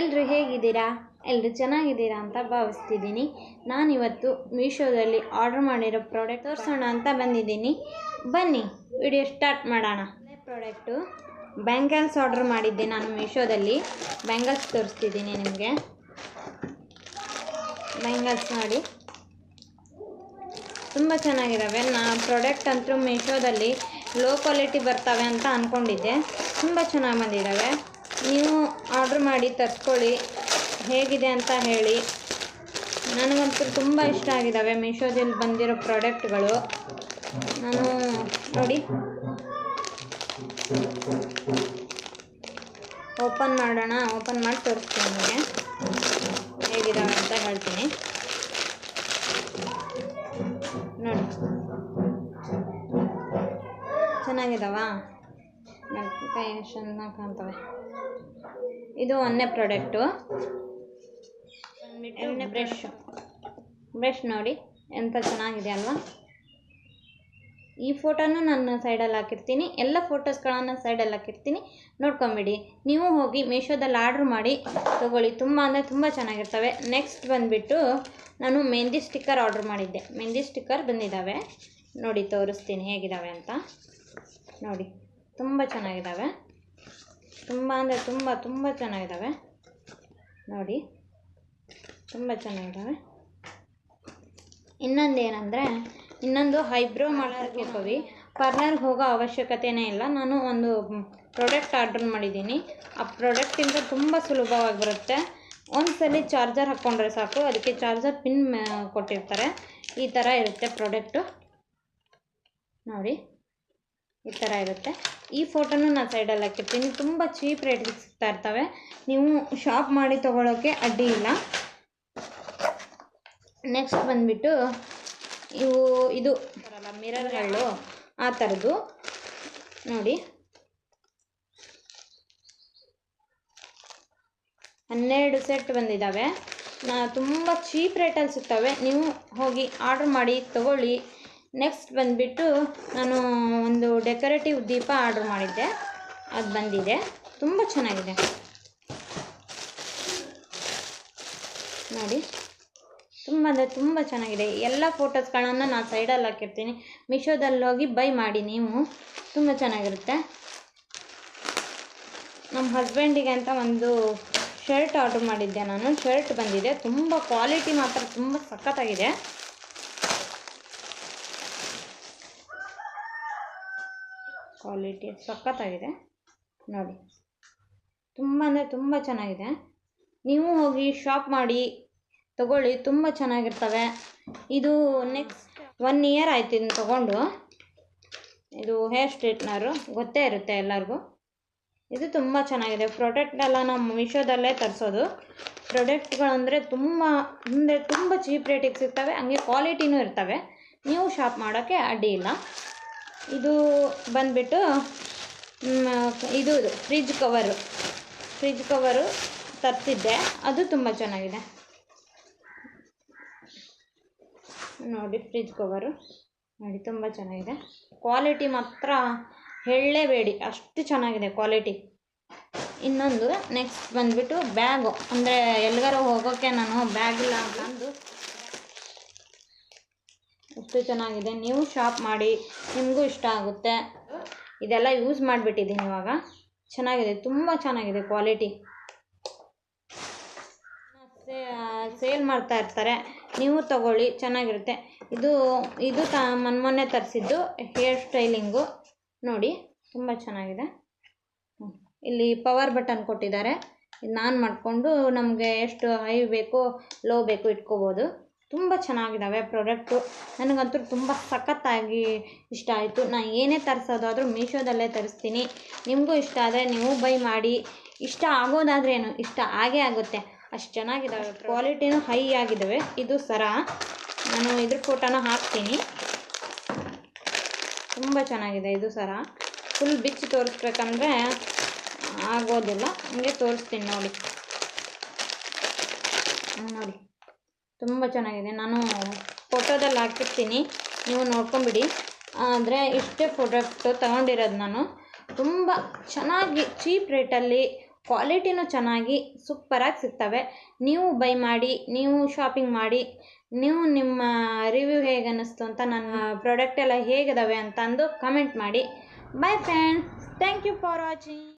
ಎಲ್ಲರೂ ಹೇಗಿದ್ದೀರಾ? ಎಲ್ಲರೂ ಚೆನ್ನಾಗಿದ್ದೀರಾ ಅಂತ ಭಾವಿಸ್ತಿದ್ದೀನಿ. ನಾನಿವತ್ತು ಮೀಶೋದಲ್ಲಿ ಆರ್ಡರ್ ಮಾಡಿರೋ ಪ್ರಾಡಕ್ಟ್ ತೋರಿಸೋಣ ಅಂತ ಬಂದಿದ್ದೀನಿ. ಬನ್ನಿ, ವಿಡಿಯೋ ಸ್ಟಾರ್ಟ್ ಮಾಡೋಣ. ಪ್ರಾಡಕ್ಟು, ಬ್ಯಾಂಗಲ್ಸ್ ಆರ್ಡ್ರ್ ಮಾಡಿದ್ದೆ ನಾನು ಮೀಶೋದಲ್ಲಿ. ಬ್ಯಾಂಗಲ್ಸ್ ತೋರಿಸ್ತಿದ್ದೀನಿ ನಿಮಗೆ. ಬ್ಯಾಂಗಲ್ಸ್ ನೋಡಿ. ತುಂಬ ಚೆನ್ನಾಗಿದ್ದಾವೆ. ನಾ ಪ್ರಾಡಕ್ಟ್ ಅಂತೂ ಮೀಶೋದಲ್ಲಿ ಲೋ ಕ್ವಾಲಿಟಿ ಬರ್ತವೆ ಅಂತ ಅಂದ್ಕೊಂಡಿದ್ದೆ ತುಂಬ ಚೆನ್ನಾಗಿ ಬಂದಿದ್ದಾವೆ. ನೀವು ಆರ್ಡ್ರ್ ಮಾಡಿ ತರಿಸ್ಕೊಳ್ಳಿ. ಹೇಗಿದೆ ಅಂತ ಹೇಳಿ. ನನಗಂತೂ ತುಂಬ ಇಷ್ಟ ಆಗಿದ್ದಾವೆ ಮೀಶೋದಲ್ಲಿ ಬಂದಿರೋ ಪ್ರಾಡಕ್ಟ್ಗಳು. ನಾನು ನೋಡಿ. ಓಪನ್ ಮಾಡೋಣ. ಓಪನ್ ಮಾಡಿ ತೋರಿಸ್ತೀನಿ ನಿಮಗೆ. ಹೇಗಿದ್ದಾವೆ ಅಂತ ಹೇಳ್ತೀನಿ. ಕಾಣ್ತವೆ. ಇದು ಒಂದನೇ ಪ್ರಾಡಕ್ಟು ಎಣ್ಣೆ ಬ್ರಷ್ ಬ್ರಷ್ ನೋಡಿ ಎಂಥ ಚೆನ್ನಾಗಿದೆ ಅಲ್ವಾ? ಈ ಫೋಟೋನು ನಾನು ಸೈಡಲ್ಲಿ ಹಾಕಿರ್ತೀನಿ. ಎಲ್ಲ ಫೋಟೋಸ್ಗಳನ್ನು ಸೈಡಲ್ಲಿ ಹಾಕಿರ್ತೀನಿ. ನೋಡ್ಕೊಂಬಿಡಿ. ನೀವು ಹೋಗಿ ಮೀಶೋದಲ್ಲಿ ಆರ್ಡ್ರ್ ಮಾಡಿ ತೊಗೊಳ್ಳಿ. ತುಂಬ ಅಂದರೆ ತುಂಬ ಚೆನ್ನಾಗಿರ್ತವೆ. ನೆಕ್ಸ್ಟ್ ಬಂದುಬಿಟ್ಟು ನಾನು ಮೆಹಂದಿ ಸ್ಟಿಕ್ಕರ್ ಆರ್ಡ್ರ್ ಮಾಡಿದ್ದೆ. ಮೆಹಂದಿ ಸ್ಟಿಕ್ಕರ್ ಬಂದಿದ್ದಾವೆ. ನೋಡಿ ತೋರಿಸ್ತೀನಿ ಹೇಗಿದ್ದಾವೆ ಅಂತ. ನೋಡಿ. ತುಂಬ ಚೆನ್ನಾಗಿದ್ದಾವೆ ತುಂಬ ಅಂದರೆ ತುಂಬ ತುಂಬ ಚೆನ್ನಾಗಿದ್ದಾವೆ ನೋಡಿ, ತುಂಬ ಚೆನ್ನಾಗಿದ್ದಾವೆ ಇನ್ನೊಂದು ಏನಂದರೆ, ಇನ್ನೊಂದು ಹೈಬ್ರೋ ಮಾಡೋಕ್ಕೆ ಹೋಗಿ ಪಾರ್ಲರ್ಗೆ ಹೋಗೋ ಅವಶ್ಯಕತೆಯೇ ಇಲ್ಲ. ನಾನು ಒಂದು ಪ್ರಾಡಕ್ಟ್ ಆರ್ಡ್ರ್ ಮಾಡಿದ್ದೀನಿ. ಆ ಪ್ರಾಡಕ್ಟಿಂದ ತುಂಬ ಸುಲಭವಾಗಿ ಬರುತ್ತೆ. ಒಂದ್ಸಲಿ ಚಾರ್ಜರ್ ಹಾಕ್ಕೊಂಡ್ರೆ ಸಾಕು. ಅದಕ್ಕೆ ಚಾರ್ಜರ್ ಪಿನ್ ಕೊಟ್ಟಿರ್ತಾರೆ. ಈ ಥರ ಇರುತ್ತೆ ಪ್ರಾಡಕ್ಟು ನೋಡಿ. ಈ ಥರ ಇರುತ್ತೆ. ಈ ಫೋಟೋನು ನಾನು ಸೈಡಲ್ಲಿ ಹಾಕಿರ್ತೀನಿ. ತುಂಬ ಚೀಪ್ ರೇಟಿಗೆ ಸಿಗ್ತಾ ಇರ್ತವೆ. ನೀವು ಶಾಪ್ ಮಾಡಿ ತೊಗೊಳೋಕ್ಕೆ ಅಡ್ಡಿ ಇಲ್ಲ. ನೆಕ್ಸ್ಟ್ ಬಂದುಬಿಟ್ಟು ಇವು, ಇದು ಮಿರರ್ಗಳು ಆ ಥರದ್ದು ನೋಡಿ. ಹನ್ನೆರಡು ಸೆಟ್ ಬಂದಿದ್ದಾವೆ ನಾ ತುಂಬ ಚೀಪ್ ರೇಟಲ್ಲಿ ಸಿಗ್ತವೆ. ನೀವು ಹೋಗಿ ಆರ್ಡ್ರ್ ಮಾಡಿ, ತಗೊಳ್ಳಿ. ನೆಕ್ಸ್ಟ್ ಬಂದುಬಿಟ್ಟು ನಾನು ಒಂದು ಡೆಕೋರೇಟಿವ್ ದೀಪ ಆರ್ಡ್ರ್ ಮಾಡಿದ್ದೆ. ಅದು ಬಂದಿದೆ. ತುಂಬ ಚೆನ್ನಾಗಿದೆ. ನೋಡಿ. ತುಂಬ ಅಂದರೆ ತುಂಬ ಚೆನ್ನಾಗಿದೆ. ಎಲ್ಲ ಫೋಟೋಸ್ಗಳನ್ನು ನಾನು ಸೈಡಲ್ಲಿ ಹಾಕಿರ್ತೀನಿ. ಮಿಶೋದಲ್ಲಿ ಹೋಗಿ ಬೈ ಮಾಡಿ ನೀವು. ತುಂಬ ಚೆನ್ನಾಗಿರುತ್ತೆ. ನಮ್ಮ ಹಸ್ಬೆಂಡಿಗೆ ಅಂತ ಒಂದು ಶರ್ಟ್ ಆರ್ಡ್ರ್ ಮಾಡಿದ್ದೆ ನಾನು. ಶರ್ಟ್ ಬಂದಿದೆ. ತುಂಬ ಕ್ವಾಲಿಟಿ ಮಾತ್ರ, ತುಂಬ ಸಖತ್ತಾಗಿದೆ. ಕ್ವಾಲಿಟಿ ಸಖತ್ತಾಗಿದೆ. ನೋಡಿ. ತುಂಬ ಅಂದರೆ ತುಂಬ ಚೆನ್ನಾಗಿದೆ. ನೀವು ಹೋಗಿ ಶಾಪ್ ಮಾಡಿ, ತಗೊಳ್ಳಿ. ತುಂಬ ಚೆನ್ನಾಗಿರ್ತವೆ. ಇದು ನೆಕ್ಸ್ಟ್ ಒನ್ ಇಯರ್ ಆಯ್ತು ಇದನ್ನು ತೊಗೊಂಡು. ಇದು ಹೇರ್ ಸ್ಟ್ರೈಟ್ನರು ಗೊತ್ತೇ ಇರುತ್ತೆ ಎಲ್ಲರಿಗೂ. ಇದು ತುಂಬ ಚೆನ್ನಾಗಿದೆ. ಪ್ರಾಡಕ್ಟೆಲ್ಲ ನಾವು ಮೀಶೋದಲ್ಲೇ ತರಿಸೋದು. ಪ್ರಾಡಕ್ಟ್ಗಳಂದರೆ ತುಂಬ, ಅಂದರೆ ತುಂಬ ಚೀಪ್ ರೇಟಿಗೆ ಸಿಗ್ತವೆ. ಹಂಗೆ ಕ್ವಾಲಿಟಿನೂ ಇರ್ತವೆ. ನೀವು ಶಾಪ್ ಮಾಡೋಕ್ಕೆ ಅಡ್ಡಿ ಇದು ಬಂದುಬಿಟ್ಟು ಇದು ಫ್ರಿಜ್ ಕವರು ಫ್ರಿಜ್ ಕವರು ತರ್ತಿದ್ದೆ. ಅದು ತುಂಬ ಚೆನ್ನಾಗಿದೆ. ನೋಡಿ ಫ್ರಿಜ್ ಕವರು ನೋಡಿ, ತುಂಬ ಚೆನ್ನಾಗಿದೆ. ಕ್ವಾಲಿಟಿ ಮಾತ್ರ ಹೇಳಲೇಬೇಡಿ. ಅಷ್ಟು ಚೆನ್ನಾಗಿದೆ ಕ್ವಾಲಿಟಿ ಇನ್ನೊಂದು ನೆಕ್ಸ್ಟ್ ಬಂದುಬಿಟ್ಟು ಬ್ಯಾಗು ಅಂದರೆ ಎಲ್ಲಿಗಾರು ಹೋಗೋಕ್ಕೆ ನಾನು ಬ್ಯಾಗ್ ಇಲ್ಲ ಅಂತ ಅಂದು ಅಷ್ಟು ಚೆನ್ನಾಗಿದೆ, ನೀವು ಶಾಪ್ ಮಾಡಿ, ನಿಮಗೂ ಇಷ್ಟ ಆಗುತ್ತೆ. ಇದೆಲ್ಲ ಯೂಸ್ ಮಾಡಿಬಿಟ್ಟಿದ್ದೀನಿ ಇವಾಗ. ಚೆನ್ನಾಗಿದೆ, ತುಂಬ ಚೆನ್ನಾಗಿದೆ ಕ್ವಾಲಿಟಿ ಸೇಲ್ ಮಾಡ್ತಾ ಇರ್ತಾರೆ. ನೀವು ತಗೊಳ್ಳಿ, ಚೆನ್ನಾಗಿರುತ್ತೆ. ಇದು ಇದು ತ ಮೊನ್ನೆ ತರಿಸಿದ್ದು ಹೇರ್ ಸ್ಟೈಲಿಂಗು ನೋಡಿ, ತುಂಬ ಚೆನ್ನಾಗಿದೆ. ಇಲ್ಲಿ ಪವರ್ ಬಟನ್ ಕೊಟ್ಟಿದ್ದಾರೆ. ನಾನು ಮಾಡಿಕೊಂಡು ನಮಗೆ ಎಷ್ಟು ಹೈ ಬೇಕೋ ಲೋ ಬೇಕೋ ಇಟ್ಕೋಬೋದು. ತುಂಬ ಚೆನ್ನಾಗಿದ್ದಾವೆ ಪ್ರಾಡಕ್ಟು. ನನಗಂತೂ ತುಂಬ ಸಖತ್ತಾಗಿ ಇಷ್ಟ ಆಯಿತು. ನಾನು ಏನೇ ತರಿಸೋದಾದರೂ ಮೀಶೋದಲ್ಲೇ ತರಿಸ್ತೀನಿ. ನಿಮಗೂ ಇಷ್ಟ ಆದರೆ ನೀವು ಬೈ ಮಾಡಿ. ಇಷ್ಟ ಆಗೋದಾದ್ರೇನು ಇಷ್ಟ ಆಗೇ ಆಗುತ್ತೆ. ಅಷ್ಟು ಚೆನ್ನಾಗಿದ್ದಾವೆ ಕ್ವಾಲಿಟಿನೂ ಹೈ ಆಗಿದ್ದಾವೆ ಇದು ಸರ. ನಾನು ಇದ್ರ ಫೋಟೋನ ಹಾಕ್ತೀನಿ. ತುಂಬ ಚೆನ್ನಾಗಿದೆ ಇದು ಸರ. ಫುಲ್ ಬಿಚ್ಚಿ ತೋರಿಸ್ಬೇಕಂದ್ರೆ ಆಗೋದಿಲ್ಲ. ಹಂಗೆ ತೋರಿಸ್ತೀನಿ ನೋಡಿ. ನೋಡಿ. ತುಂಬ ಚೆನ್ನಾಗಿದೆ. ನಾನು ಫೋಟೋದಲ್ಲಿ ಹಾಕಿರ್ತೀನಿ. ನೀವು ನೋಡ್ಕೊಂಬಿಡಿ. ಅಂದರೆ ಇಷ್ಟೇ ಪ್ರಾಡಕ್ಟು ತಗೊಂಡಿರೋದು ನಾನು. ತುಂಬ ಚೆನ್ನಾಗಿ ಚೀಪ್ ರೇಟಲ್ಲಿ ಕ್ವಾಲಿಟಿನೂ ಚೆನ್ನಾಗಿ ಸೂಪರಾಗಿ ಸಿಗ್ತವೆ. ನೀವು ಬೈ ಮಾಡಿ, ನೀವು ಶಾಪಿಂಗ್ ಮಾಡಿ, ನೀವು ನಿಮ್ಮ ರಿವ್ಯೂ ಹೇಗೆ ಅನ್ನಿಸ್ತು ಅಂತ, ನನ್ನ ಪ್ರಾಡಕ್ಟ್ ಎಲ್ಲ ಹೇಗಿದಾವೆ ಅಂತ ಅಂದು ಕಮೆಂಟ್ ಮಾಡಿ. Bye friends thank you for watching